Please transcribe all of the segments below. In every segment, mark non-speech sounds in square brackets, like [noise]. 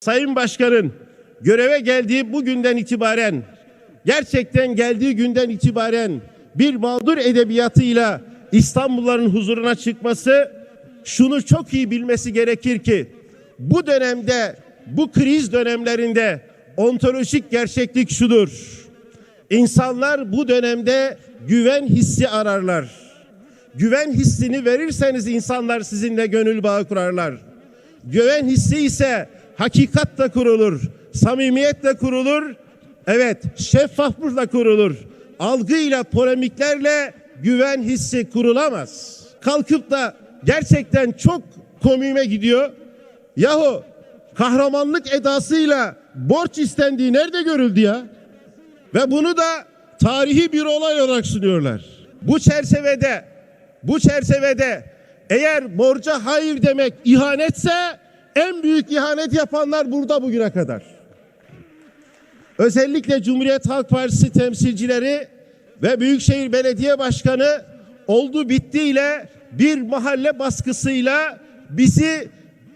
Sayın Başkan'ın göreve geldiği bugünden itibaren gerçekten geldiği günden itibaren bir mağdur edebiyatıyla İstanbulluların huzuruna çıkması şunu çok iyi bilmesi gerekir ki bu dönemde bu kriz dönemlerinde ontolojik gerçeklik şudur. İnsanlar bu dönemde güven hissi ararlar. Güven hissini verirseniz insanlar sizinle gönül bağı kurarlar. Güven hissi ise hakikatle kurulur, samimiyetle kurulur, evet şeffaflıkla kurulur. Algıyla, polemiklerle güven hissi kurulamaz. Kalkıp da gerçekten çok komiğime gidiyor. Yahu kahramanlık edasıyla borç istendiği nerede görüldü ya? Ve bunu da tarihi bir olay olarak sunuyorlar. Bu çerçevede bu çerçevede eğer borca hayır demek ihanetse en büyük ihanet yapanlar burada bugüne kadar. Özellikle Cumhuriyet Halk Partisi temsilcileri ve Büyükşehir Belediye Başkanı oldu bittiyle bir mahalle baskısıyla bizi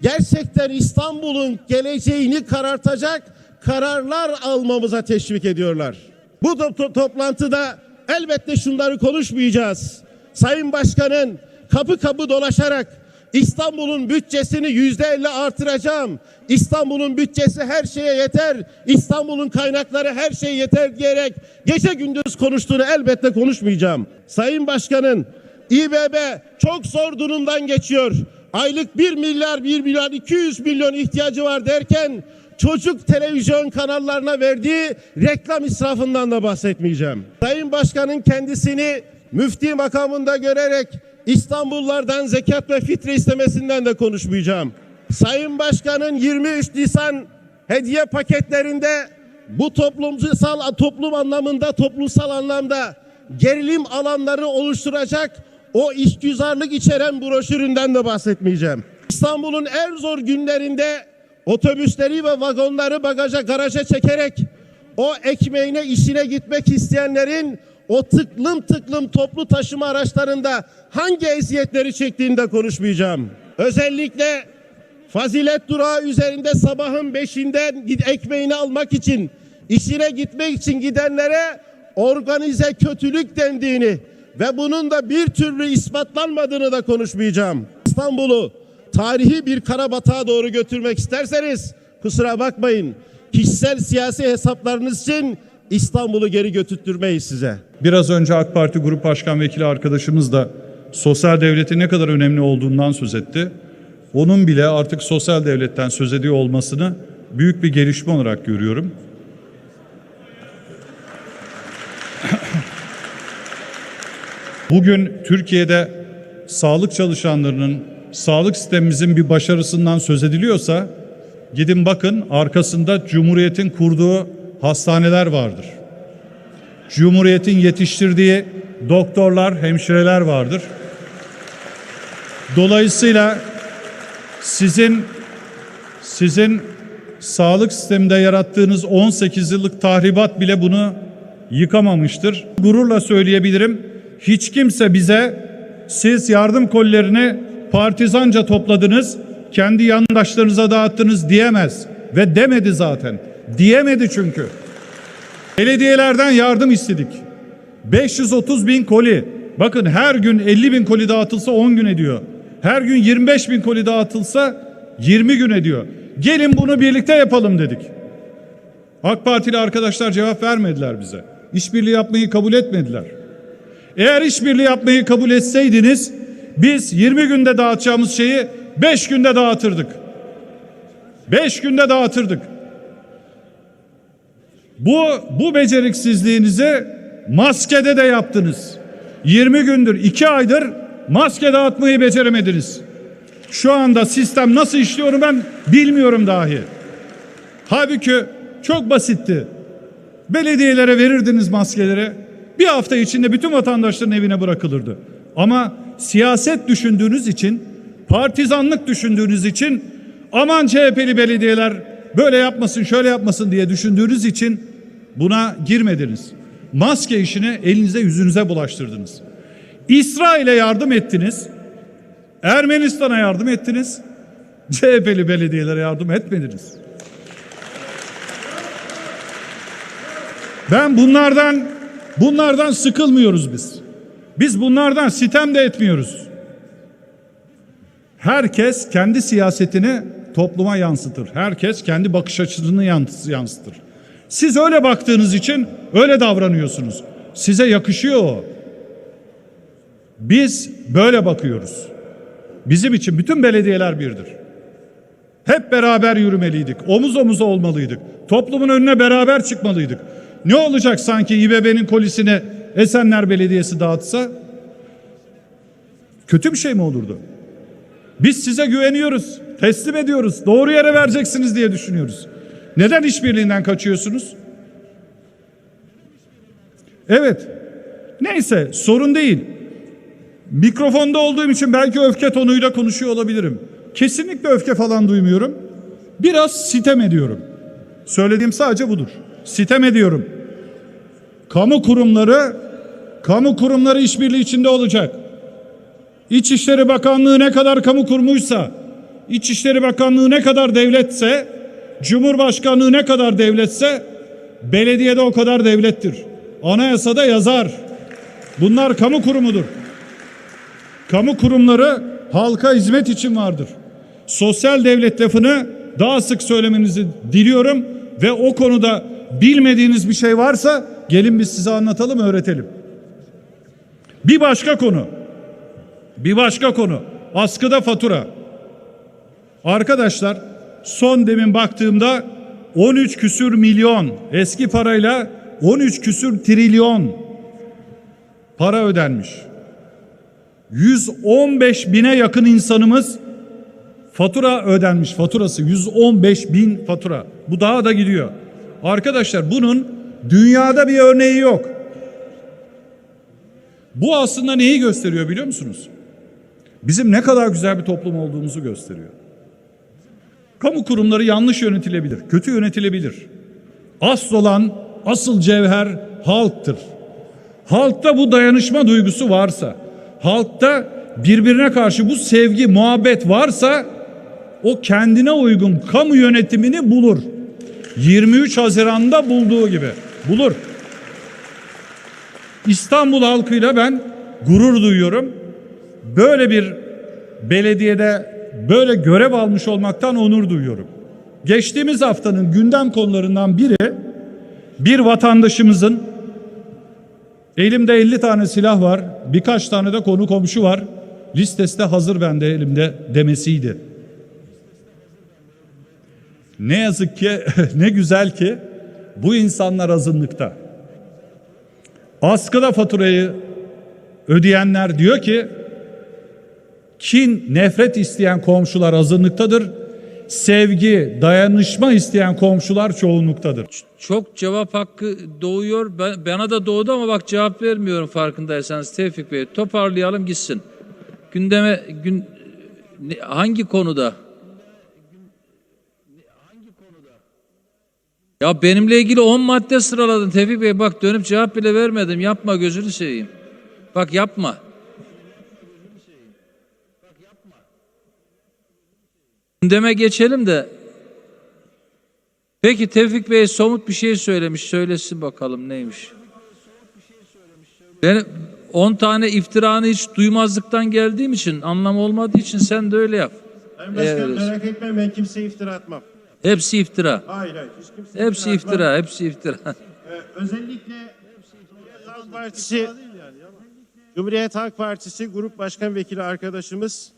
gerçekten İstanbul'un geleceğini karartacak kararlar almamıza teşvik ediyorlar. Bu to- to- toplantıda elbette şunları konuşmayacağız. Sayın Başkan'ın kapı kapı dolaşarak İstanbul'un bütçesini yüzde elli artıracağım. İstanbul'un bütçesi her şeye yeter. İstanbul'un kaynakları her şeye yeter diyerek gece gündüz konuştuğunu elbette konuşmayacağım. Sayın Başkan'ın İBB çok zor durumdan geçiyor. Aylık 1 milyar 1 milyar 200 milyon ihtiyacı var derken çocuk televizyon kanallarına verdiği reklam israfından da bahsetmeyeceğim. Sayın Başkan'ın kendisini müfti makamında görerek İstanbullardan zekat ve fitre istemesinden de konuşmayacağım. Sayın Başkan'ın 23 Nisan hediye paketlerinde bu toplumsal toplum anlamında toplumsal anlamda gerilim alanları oluşturacak o işgüzarlık içeren broşüründen de bahsetmeyeceğim. İstanbul'un en zor günlerinde otobüsleri ve vagonları bagaja garaja çekerek o ekmeğine işine gitmek isteyenlerin o tıklım tıklım toplu taşıma araçlarında hangi eziyetleri çektiğini de konuşmayacağım. Özellikle fazilet durağı üzerinde sabahın beşinden ekmeğini almak için, işine gitmek için gidenlere organize kötülük dendiğini ve bunun da bir türlü ispatlanmadığını da konuşmayacağım. İstanbul'u tarihi bir karabatağa doğru götürmek isterseniz kusura bakmayın. Kişisel siyasi hesaplarınız için İstanbul'u geri götürtmeyiz size. Biraz önce AK Parti Grup Başkan Vekili arkadaşımız da sosyal devletin ne kadar önemli olduğundan söz etti. Onun bile artık sosyal devletten söz ediyor olmasını büyük bir gelişme olarak görüyorum. [clears throat] Bugün Türkiye'de sağlık çalışanlarının, sağlık sistemimizin bir başarısından söz ediliyorsa gidin bakın arkasında Cumhuriyet'in kurduğu hastaneler vardır. Cumhuriyet'in yetiştirdiği doktorlar, hemşireler vardır. Dolayısıyla sizin sizin sağlık sisteminde yarattığınız 18 yıllık tahribat bile bunu yıkamamıştır. Gururla söyleyebilirim. Hiç kimse bize siz yardım kollerini partizanca topladınız, kendi yandaşlarınıza dağıttınız diyemez ve demedi zaten. Diyemedi çünkü. Belediyelerden yardım istedik. 530 bin koli. Bakın her gün 50 bin koli dağıtılsa 10 gün ediyor. Her gün 25 bin koli dağıtılsa 20 gün ediyor. Gelin bunu birlikte yapalım dedik. AK Partili arkadaşlar cevap vermediler bize. İşbirliği yapmayı kabul etmediler. Eğer işbirliği yapmayı kabul etseydiniz biz 20 günde dağıtacağımız şeyi 5 günde dağıtırdık. 5 günde dağıtırdık. Bu bu beceriksizliğinizi maskede de yaptınız. 20 gündür, 2 aydır maske dağıtmayı beceremediniz. Şu anda sistem nasıl işliyor ben bilmiyorum dahi. Halbuki çok basitti. Belediyelere verirdiniz maskeleri. Bir hafta içinde bütün vatandaşların evine bırakılırdı. Ama siyaset düşündüğünüz için, partizanlık düşündüğünüz için aman CHP'li belediyeler böyle yapmasın, şöyle yapmasın diye düşündüğünüz için Buna girmediniz. Maske işini elinize yüzünüze bulaştırdınız. İsrail'e yardım ettiniz. Ermenistan'a yardım ettiniz. CHP'li belediyelere yardım etmediniz. Ben bunlardan bunlardan sıkılmıyoruz biz. Biz bunlardan sitem de etmiyoruz. Herkes kendi siyasetini topluma yansıtır. Herkes kendi bakış açısını yansıtır. Siz öyle baktığınız için öyle davranıyorsunuz. Size yakışıyor o. Biz böyle bakıyoruz. Bizim için bütün belediyeler birdir. Hep beraber yürümeliydik. Omuz omuza olmalıydık. Toplumun önüne beraber çıkmalıydık. Ne olacak sanki İBB'nin kolisini Esenler Belediyesi dağıtsa? Kötü bir şey mi olurdu? Biz size güveniyoruz. Teslim ediyoruz. Doğru yere vereceksiniz diye düşünüyoruz. Neden işbirliğinden kaçıyorsunuz? Evet. Neyse sorun değil. Mikrofonda olduğum için belki öfke tonuyla konuşuyor olabilirim. Kesinlikle öfke falan duymuyorum. Biraz sitem ediyorum. Söylediğim sadece budur. Sitem ediyorum. Kamu kurumları kamu kurumları işbirliği içinde olacak. İçişleri Bakanlığı ne kadar kamu kurumuysa, İçişleri Bakanlığı ne kadar devletse, Cumhurbaşkanlığı ne kadar devletse, belediyede o kadar devlettir. Anayasada yazar. Bunlar kamu kurumudur. Kamu kurumları halka hizmet için vardır. Sosyal devlet lafını daha sık söylemenizi diliyorum ve o konuda bilmediğiniz bir şey varsa gelin biz size anlatalım, öğretelim. Bir başka konu. Bir başka konu. Askıda fatura. Arkadaşlar son demin baktığımda 13 küsür milyon eski parayla 13 küsür trilyon para ödenmiş. 115 bine yakın insanımız fatura ödenmiş faturası 115 bin fatura. Bu daha da gidiyor. Arkadaşlar bunun dünyada bir örneği yok. Bu aslında neyi gösteriyor biliyor musunuz? Bizim ne kadar güzel bir toplum olduğumuzu gösteriyor. Kamu kurumları yanlış yönetilebilir, kötü yönetilebilir. Asıl olan, asıl cevher halktır. Halkta bu dayanışma duygusu varsa, halkta birbirine karşı bu sevgi, muhabbet varsa o kendine uygun kamu yönetimini bulur. 23 Haziran'da bulduğu gibi bulur. İstanbul halkıyla ben gurur duyuyorum. Böyle bir belediyede böyle görev almış olmaktan onur duyuyorum. Geçtiğimiz haftanın gündem konularından biri bir vatandaşımızın elimde 50 tane silah var, birkaç tane de konu komşu var. Listesi de hazır bende elimde demesiydi. Ne yazık ki [laughs] ne güzel ki bu insanlar azınlıkta. Askıda faturayı ödeyenler diyor ki kin, nefret isteyen komşular azınlıktadır. Sevgi, dayanışma isteyen komşular çoğunluktadır. Çok cevap hakkı doğuyor. Ben, bana da doğdu ama bak cevap vermiyorum farkındaysanız Tevfik Bey. Toparlayalım gitsin. Gündeme gün hangi konuda? Ya benimle ilgili 10 madde sıraladın Tevfik Bey. Bak dönüp cevap bile vermedim. Yapma gözünü seveyim. Bak yapma. Gündeme geçelim de Peki Tevfik Bey somut bir şey söylemiş. Söylesin bakalım neymiş. Ben 10 tane iftiranı hiç duymazlıktan geldiğim için anlam olmadığı için sen de öyle yap. Sayın Başkan Evet. merak etmeyin ben kimseye iftira atmam. Hepsi iftira. Hayır hayır. Hiç kimseye Hepsi iftira, hepsi iftira. Ee, özellikle Cumhuriyet Halk Partisi Cumhuriyet Halk Partisi Grup Başkan Vekili arkadaşımız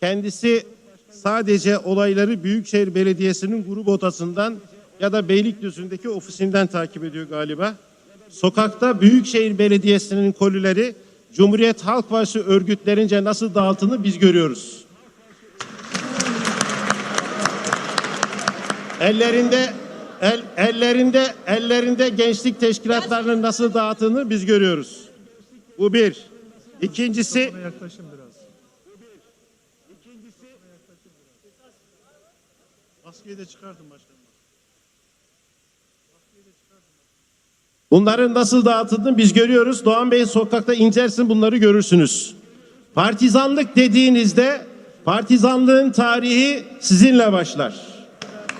kendisi sadece olayları Büyükşehir Belediyesi'nin grup odasından ya da Beylikdüzü'ndeki ofisinden takip ediyor galiba. Sokakta Büyükşehir Belediyesi'nin kolileri Cumhuriyet Halk Partisi örgütlerince nasıl dağıtını biz görüyoruz. Ellerinde el, ellerinde ellerinde gençlik teşkilatlarının nasıl dağıttığını biz görüyoruz. Bu bir. İkincisi Maskeyi de çıkartın başkanım. bunların nasıl dağıtıldığını biz görüyoruz. Doğan Bey sokakta incersin bunları görürsünüz. Partizanlık dediğinizde partizanlığın tarihi sizinle başlar.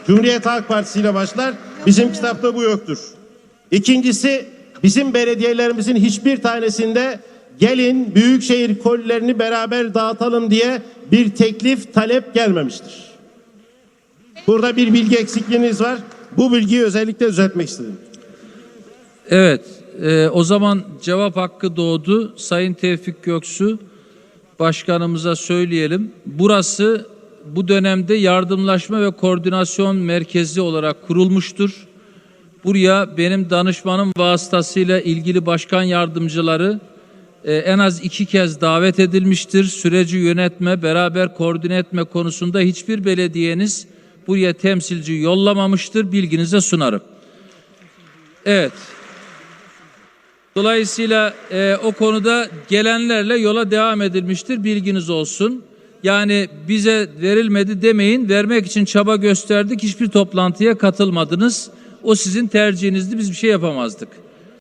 Cumhuriyet Halk Partisi ile başlar. Bizim kitapta bu yoktur. İkincisi bizim belediyelerimizin hiçbir tanesinde gelin büyükşehir kolilerini beraber dağıtalım diye bir teklif talep gelmemiştir. Burada bir bilgi eksikliğiniz var. Bu bilgiyi özellikle düzeltmek istedim. Evet, e, o zaman cevap hakkı doğdu. Sayın Tevfik Göksu Başkanımıza söyleyelim. Burası bu dönemde yardımlaşma ve koordinasyon merkezi olarak kurulmuştur. Buraya benim danışmanım vasıtasıyla ilgili başkan yardımcıları e, en az iki kez davet edilmiştir. Süreci yönetme, beraber koordine etme konusunda hiçbir belediyeniz buraya temsilci yollamamıştır. Bilginize sunarım. Evet. Dolayısıyla e, o konuda gelenlerle yola devam edilmiştir. Bilginiz olsun. Yani bize verilmedi demeyin. Vermek için çaba gösterdik. Hiçbir toplantıya katılmadınız. O sizin tercihinizdi. Biz bir şey yapamazdık.